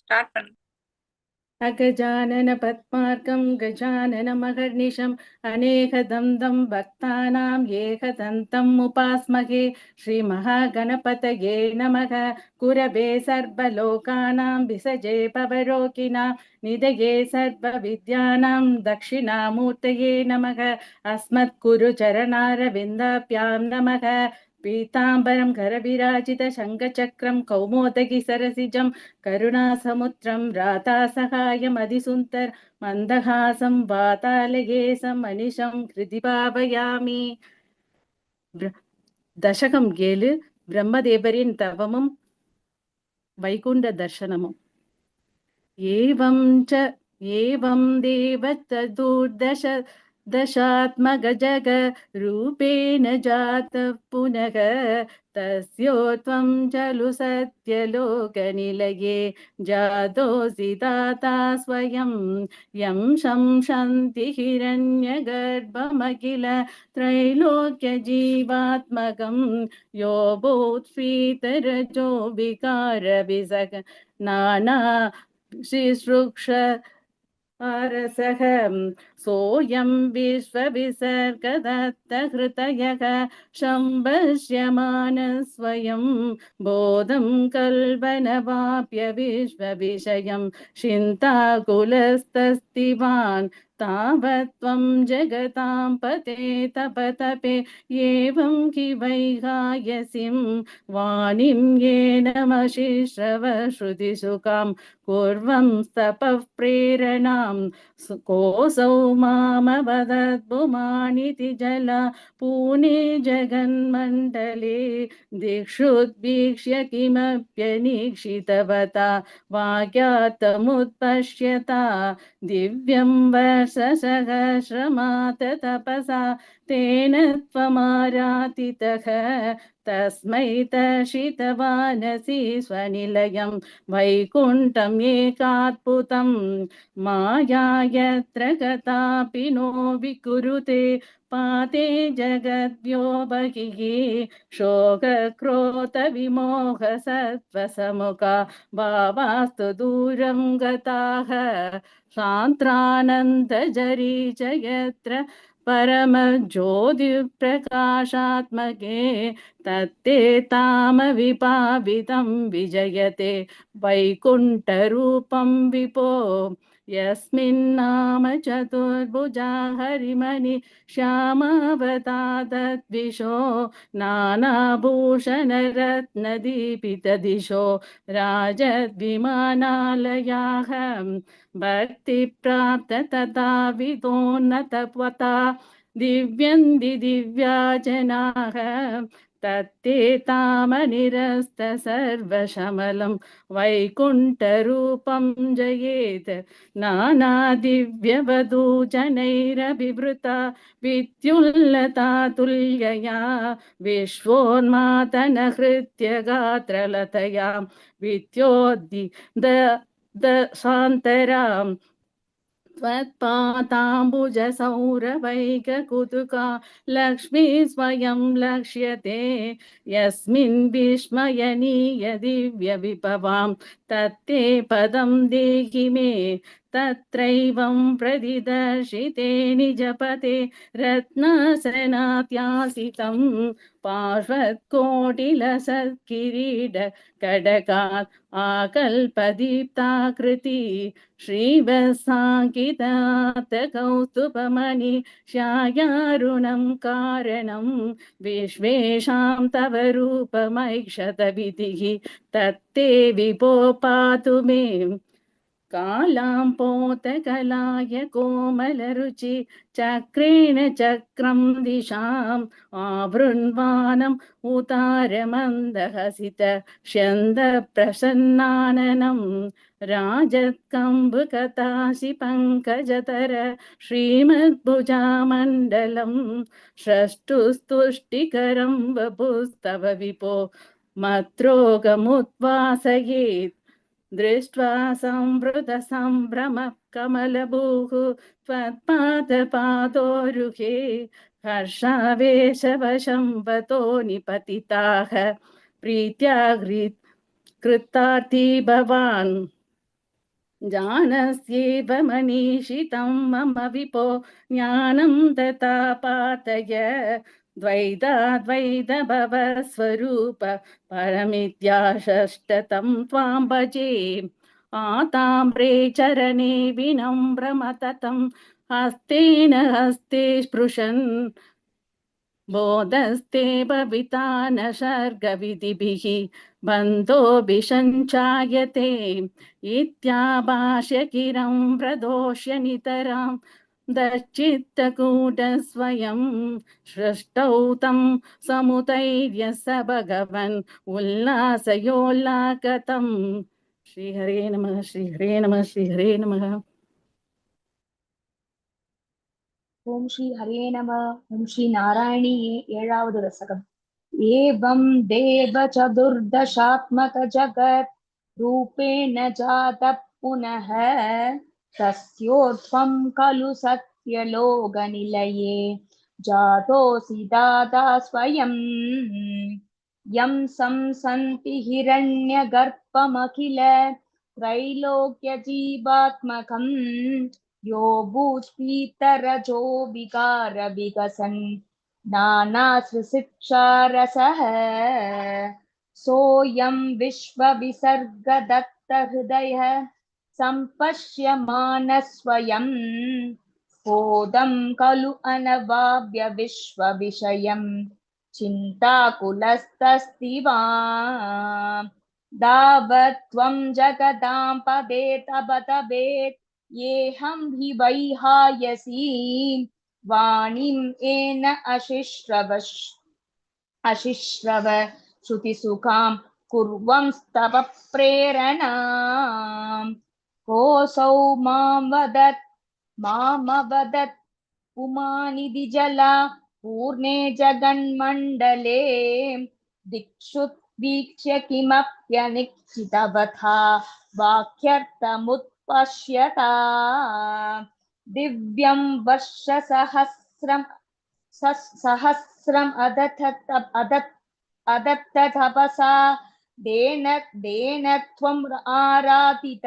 Start பண்ணு अगजानन पद्मार्कं गजाननमहर्निशम् अनेकदन्तं भक्तानाम् एकदन्तम् उपास्महे श्रीमहागणपतये नमः कुरवे सर्वलोकानां विसजे पवरोकिनां निधये सर्वविद्यानां दक्षिणामूर्तये नमः अस्मत्कुरुचरणारविन्दाभ्यां नमः पीताम्बरं करविराजितशङ्खचक्रं कौमोदकि सरसिजं करुणासमुद्रं रातासहायमधिसुन्दर मन्दहासं वातालयेसं मनिषं कृति பாவயாமி தசகம் ஏழு பிரம்மதேவரின் தவமும் வைகுண்ட தர்சனமும் ஏவம் ச ஏவம் தேவ தூர்தச दशात्मगजग रूपेण जातः पुनः तस्योत्वं चलु सत्यलोकनिलये जातोऽसि दाता स्वयं। यं शंसन्ति हिरण्यगर्भमखिल त्रैलोक्यजीवात्मकं यो भूत्स्वीतरजो विकारविसग नाना शिश्रुक्ष अरसः सोऽयं विश्वविसर्गदत्तहृतयः शम्भष्यमानः स्वयं बोधं कल्पनवाप्य विश्वविषयं चिन्ताकुलस्तस्तिवान् तावत् त्वं जगतां पते तपतपे एवं कि वैहायसीं वाणीं येनमशिश्रव श्रुतिसुखां कुर्वं तपः प्रेरणां कोऽसौ मामवदद्भुमानिति जला पूने जगन्मण्डले दिक्षुद्वीक्ष्य किमप्यनीक्षितवता वाक्यार्थमुत्पश्यता दिव्यं वर्षसहस्रमात तपसा तेन त्वमारातितः तस्मै तर्षितवानसि स्वनिलयं वैकुण्ठम् एकाद्भुतं माया यत्र कदापि नो विकुरुते पाते जगद्भ्यो बहिः शोकक्रोधविमोहसत्त्वसमुखा भावास्तु दूरं गताः। सान्त्रानन्दजरी च यत्र परमज्योतिप्रकाशात्मके तत्ते तामविपावितं विजयते। वैकुण्ठरूपं विपो यस्मिन्नाम चतुर्भुजा हरिमणि श्यामावतादद्विषो नानाभूषणरत्नदीपितदिशो राजद्विमानालयाः भक्तिप्राप्त तथा विदोन्नतपता दिव्यन्ति दिव्या जनाः तत्ते तामनिरस्त सर्वशमलं वैकुण्ठरूपं जयेत् नानादिव्यवधू जनैरभिवृता विद्युल्लता तुल्यया विश्वोन्मातनहृत्य गात्रलतया विद्योद्धि द दशान्तराम् त्वत्पाताम्बुजसौरवैककुतुका लक्ष्मी स्वयं लक्ष्यते। यस्मिन् विस्मयनीय दिव्यविभवां तत्ते पदं देहि मे। तत्रैवं प्रतिदर्शिते निजपते रत्नासनात्यासितं पार्श्वत्कोटिलसत्किरीट कडकात् आकल्पदीप्ताकृति श्रीवसाङ्कितात् कौस्तुभमणि श्यायारुणं कारणं विश्वेषां तव रूपमैक्षतविधिः तत्ते विभो पातु मे कालां पोतकलाय कोमलरुचि चक्रेण चक्रं दिशाम् आवृण्वानम् उतारमन्दहसित स्यन्दप्रसन्नाननं राजत्कम्बुकतासि पङ्कजतर श्रीमद्भुजामण्डलं षष्ठुस्तुष्टिकरं वपुस्तव विपो मत्रोगमुद्वासयेत् दृष्ट्वा संवृतसम्भ्रमः कमलभूः त्वत्पादपादोरुहे हर्षावेशवशं वतो निपतिताः प्रीत्या कृतार्थी भवान् जानस्येव मनीषितं मम विपो ज्ञानं दता पातय द्वैताद्वैतभवस्वरूप परमित्याषष्टतं त्वां भजे। आताम्रे चरणे विनम्रमततं हस्तेन हस्ते स्पृशन्। बोधस्ते भविता न शर्गविधिभिः बन्धोभिषञ्चायते इत्याभाष्य किरं प्रदोष्य नितरां दच्चित्तकूटस्वयं सृष्टौ तं समुदैर्य स भगवन् उल्लासयोल्लाकतं श्रीहरे नमः श्रीहरे नमः श्रीहरे नमः ஓம் ஸ்ரீ ஹரே நம ஓம் ஸ்ரீ நாராயணியே ஏழாவது ரசகம் ஏவம் தேவ சதுர்தசாத்மக ஜகத் ரூபேண ஜாத புனः तस्योर्ध्वं खलु सत्यलोकनिलये, जातोऽसि दाता स्वयं। यं संसन्ति हिरण्यगर्भमखिल त्रैलोक्यजीवात्मकम् यो भूस्पीतरजो विकारविकसन् नानासृशिक्षारसः। सोऽयं विश्वविसर्गदत्तहृदयः सम्पश्यमानः स्वयं बोधं खलु अनवाव्य विश्वविषयं चिन्ताकुलस्तस्ति वा दावत् त्वं जगदां पदे तब तबेत् येऽहं हि वैहायसी वाणीं येन अशिश्रवश् अशिश्रव श्रुतिसुखां कुर्वंस्तव प्रेरणाम् कोऽसौ माँ वदत् पुमानिधि जला पूर्णे जगन्मण्डले दिक्षु वीक्ष्य किमप्यनिश्चितवथा, वाक्यर्थमुत्पश्यता, दिव्यं वर्षसहस्रं सहस्रम् अदथत्, अदत् अदत्त तपसा देन देन त्वम् आराधित।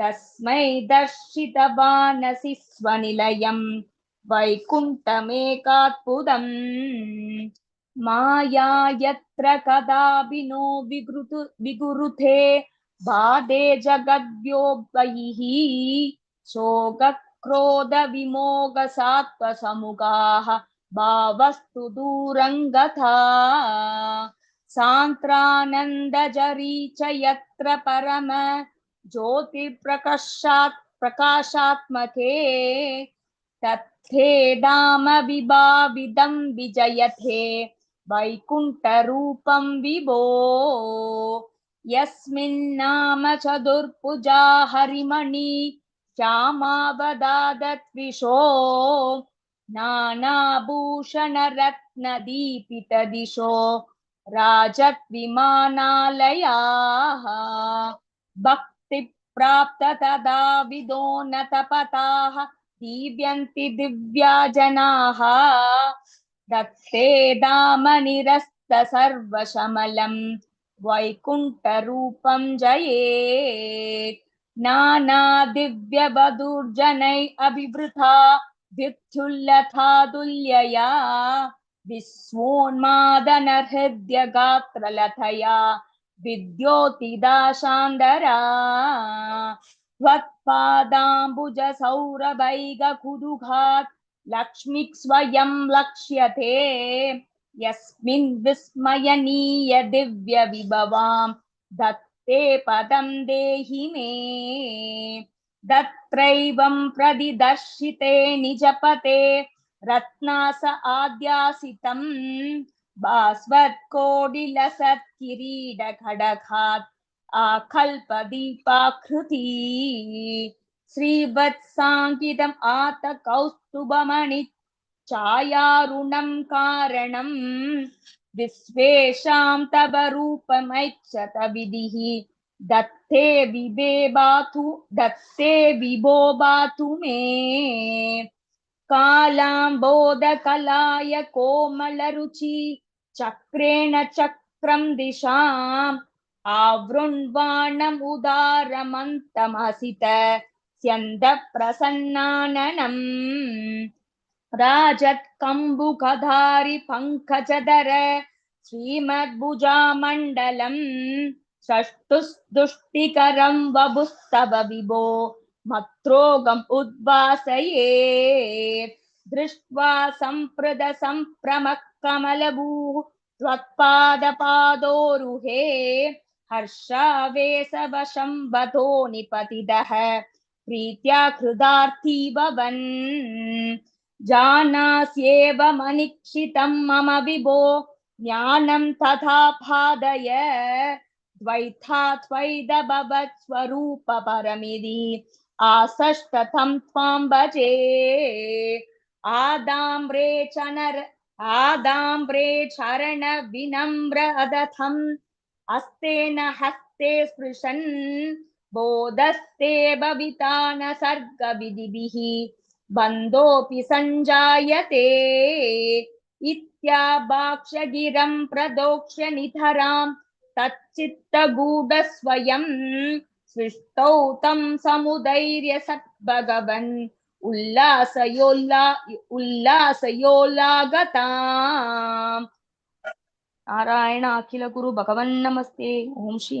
तस्मै दर्शितवानसि स्वनिलयं। वैकुण्ठमेकात्पुदम् माया यत्र कदापि नो विगृतु विगुरुथे। बाधे जगद्व्योपैः शोकक्रोधविमोगसात्त्वसमुगाः भावस्तु दूरङ्गथा सान्त्रानन्दजरी च यत्र परम ज्योतिप्रकाशात् प्रकाशात्मके तत्थे धाम विभाविदं विजयथे वैकुण्ठरूपं विभो यस्मिन्नाम चतुर्भुजा हरिमणि श्यामावदादत्विषो नानाभूषणरत्नदीपितदिशो राजद्विमानालयाः भक्तिप्राप्त तदा विदो न तपताः दीव्यन्ति दिव्या जनाः दत्ते दामनिरस्त सर्वशमलं वैकुण्ठरूपं जयेत्। नानादिव्यवधूर्जनै अभिवृथा विद्युल्लथादुल्यया विश्वोन्मादनहृद्यगात्रलथया विद्योतिदाशान्दरा। त्वत्पादाम्बुजसौरभैगकुदुघात् लक्ष्मीक् स्वयं लक्ष्यते। यस्मिन् विस्मयनीय दिव्यविभवां दत्ते पदं देहि मे। दत्रैवं प्रदिदर्शिते निजपते। रत्नास आद्यासितं भास्वत्कोडिलसत्किरीडखडखात् आकल्पदीपाकृती श्रीवत्साङ्कितम् आत कौस्तुभमणि छायारुणं कारणं विश्वेषां तव रूपमैच्छत विधिः, दत्ते विबेबातु दत्ते विभो बातु मे। कालाम्बोधकलाय कोमलरुचि चक्रेण चक्रं दिशाम् आवृण्वाणमुदारमन्तमसित स्यन्दप्रसन्नाननम् राजत्कम्बुकधारि पङ्कजधर श्रीमद्भुजामण्डलम् षष्टुस्दुष्टिकरं वपुस्तव विभो मत्रोगम् उद्वासये दृष्ट्वा सम्प्रद सम्प्रमः कमलभूः त्वत्पादपादोरुहे हर्षावेशवशं वधो निपतितः प्रीत्या कृदार्थी भवन् जानास्येव मनिक्षितं मम विभो ज्ञानं तथा पादय। द्वैथा त्वैदभवत् स्वरूप आसष्टथं त्वां भजे। आदाम्रे च नर चरण विनम्र अदथम्। हस्तेन हस्ते स्पृशन्, बोधस्ते भविता न सर्गविधिभिः। बन्धोऽपि सञ्जायते। इत्याभाक्षगिरं प्रदोक्ष्य निधरां तच्चित्तगूढस्वयं सृष्टौ तं समुदैर्य सद्भगवन् उल्लासयोल्ला उल्लासयोल्लागताम् नारायण अखिल गुरु भगवन् नमस्ते ओम श्री